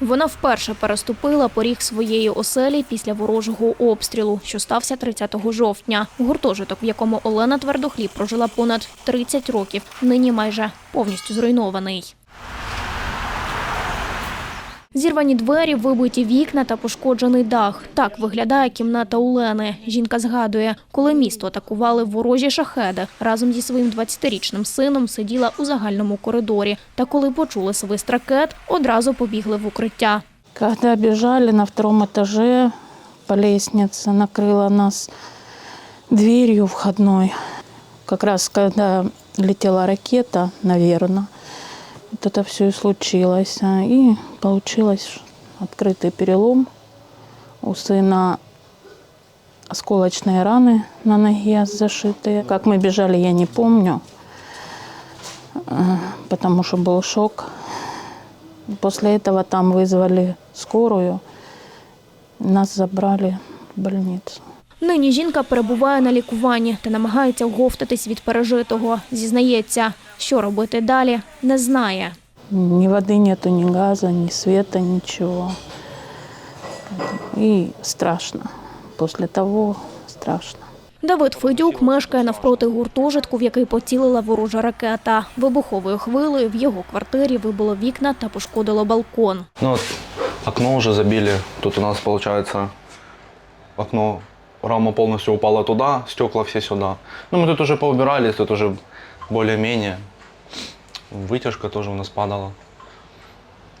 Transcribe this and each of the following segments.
Вона вперше переступила поріг своєї оселі після ворожого обстрілу, що стався 30 жовтня. Гуртожиток, в якому Олена Твердохліб прожила понад 30 років, нині майже повністю зруйнований. Зірвані двері, вибиті вікна та пошкоджений дах. Так виглядає кімната Олени. Жінка згадує, коли місто атакували ворожі шахеди, разом зі своїм 20-річним сином сиділа у загальному коридорі. Та коли почули свист ракет, одразу побігли в укриття. Когда бежали на втором этаже по лестнице, накрыла нас дверью входной. Как раз когда ракета, наверное, вот это все и случилось. А, И получилось открытый перелом. У сына осколочные раны на ноге зашитые. Как мы бежали, я не помню, э, потому что был шок. После этого там вызвали скорую, нас забрали в больницу. Нині жінка перебуває на лікуванні та намагається оговтатись від пережитого. Зізнається, що робити далі, не знає. Ни воды нету, ни газа, ни света, ничего. И страшно. После того страшно. Давид Федюк мешкає навпроти гуртожитку, в який поцілила ворожа ракета. Вибуховою хвилею в його квартирі вибило вікна та пошкодило балкон. Ну вот окно уже забили. Тут у нас получается окно, рама полностью упала туда, стекла все сюда. Ну мы тут уже поубирались, тут уже более-менее. Вытяжка тоже у нас падала.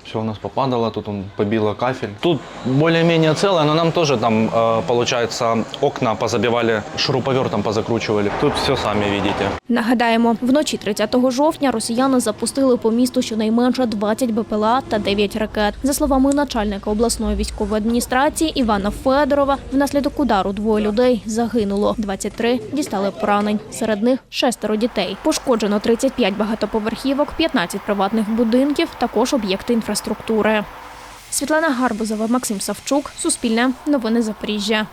Все у нас попадало, тут он побило кафель. Тут более-менее целое, но нам тоже там, э, получается, окна позабивали, шуруповертом позакручивали. Тут все сами видите. Нагадаємо, вночі 30 жовтня росіяни запустили по місту щонайменше 20 БПЛА та 9 ракет. За словами начальника обласної військової адміністрації Івана Федорова, внаслідок удару двоє людей загинуло. 23 дістали поранень. Серед них шестеро дітей. Пошкоджено 35 багатоповерхівок, 15 приватних будинків, також об'єкти інфраструктури. Світлана Гарбузова, Максим Савчук, Суспільне, Новини Запоріжжя.